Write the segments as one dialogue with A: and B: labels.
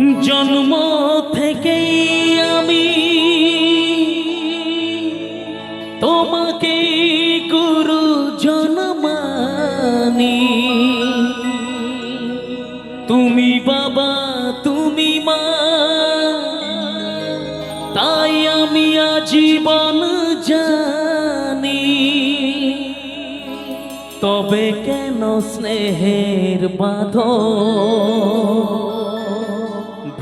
A: জন্ম থেকেই আমি তোমাকে গুরু জনমানি। তুমি বাবা, তুমি মা। তাই আমি আজীবন জানি। তবে কেন স্নেহের বাঁধ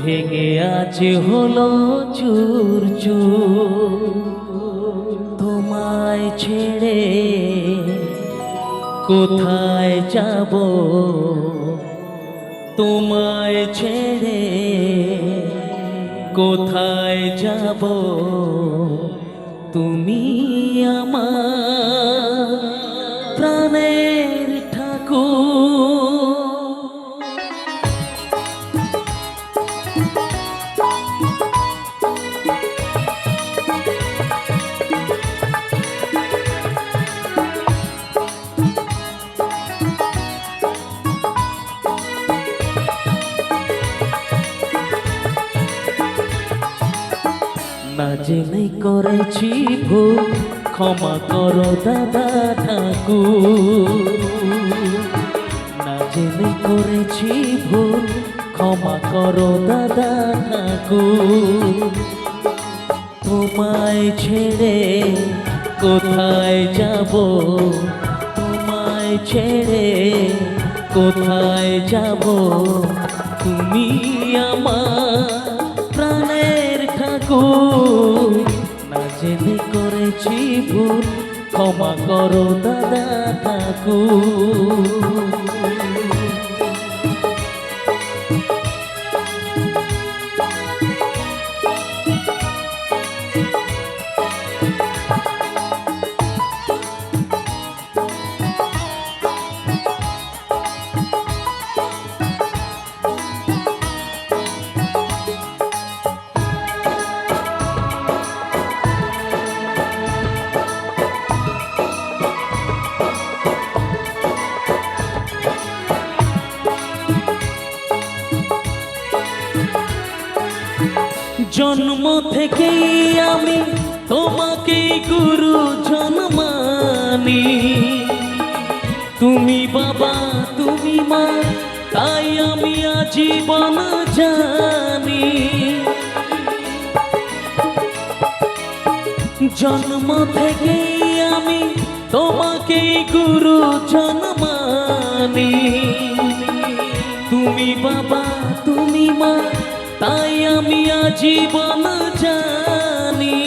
A: ভেঙে আজ হলো চুর। তোমায় ছেড়ে কোথায় যাব? তোমায় ছেড়ে কোথায় যাব? তুমি আমার প্রাণের ঠাকুর। না জেনে করেছি ভুল, ক্ষমা করো দাদা ঠাকুর। না জেনে করেছি ভুল, ক্ষমা করো দাদা ঠাকুর। তোমায় ছেড়ে কোথায় যাব? তোমায় ছেড়ে কোথায় যাব? তুমি আমার প্রাণের ঠাকুর। জেনে করেছি ভুল ক্ষমা করো দাদা ঠাকুর। জন্ম থেকেই আমি তোমাকে গুরু জন্মানি। তুমি বাবা, তুমি মা, তাই আমি আজীবন জানি। জন্ম থেকেই আমি তোমাকে গুরু জন্মানি। তুমি বাবা, তুমি মা তাই আমি আজীবন জানি,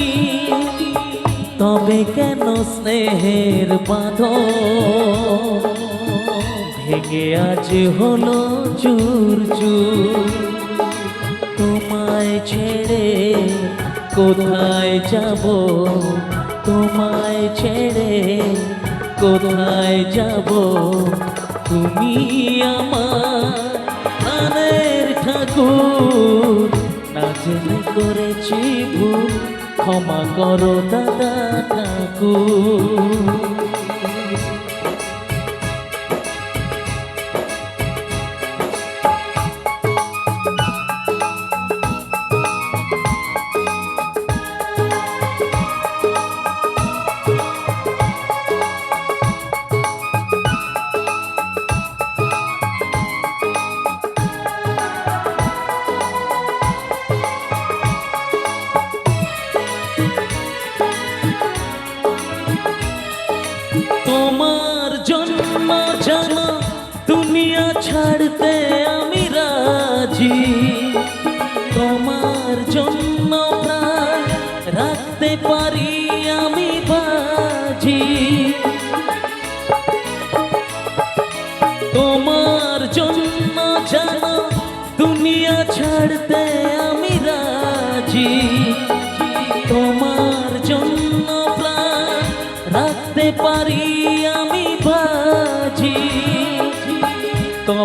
A: তবে কেন স্নেহের বাঁধ ভেঙে আজ হলো চুর চুর। তোমায় ছেড়ে কোথায় যাব? তোমায় ছেড়ে কোথায় যাব? তুমি আমার প্রাণের ঠাকুর। না জেনে করেছি ভুল ক্ষমা করো দাদা ঠাকুর। তোমার জন্য জানা, দুনিয়া ছাড়তে আমি রাজি। তোমার জন্য প্রাণ রাখতে পারি আমি বাজি। তোমার জন্য জানা, দুনিয়া ছাড়তে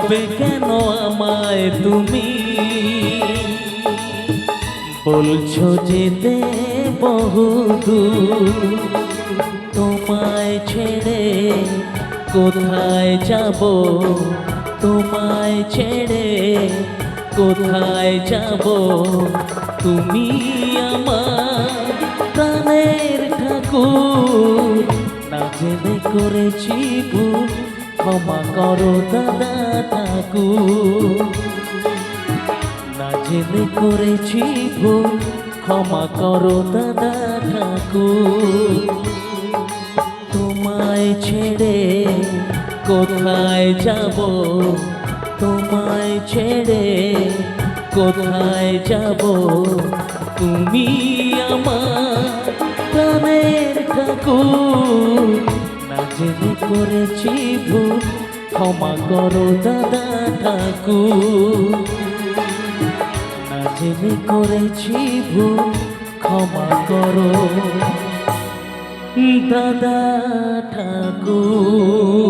A: তবে কেন আমায় তুমি? বলছো যেতে বহুদূর তোমায় ছেড়ে কোথায় যাব? তোমায় ছেড়ে কোথায় যাব? তুমি আমার প্রাণের ঠাকুর, না জেনে করেছি ভুল। ক্ষমা করো দাদা ঠাকুর। না জেনে করেছি ভুল, ক্ষমা করো দাদা ঠাকুর। তোমায় ছেড়ে কোথায় যাব? তোমায় ছেড়ে কোথায় যাব? তুমি আমার প্রাণের ঠাকুর। না জেনে করেছি ভুল, ক্ষমা করো দাদা ঠাকুর। না জেনে করেছি ভুল, ক্ষমা করো দাদা ঠাকুর।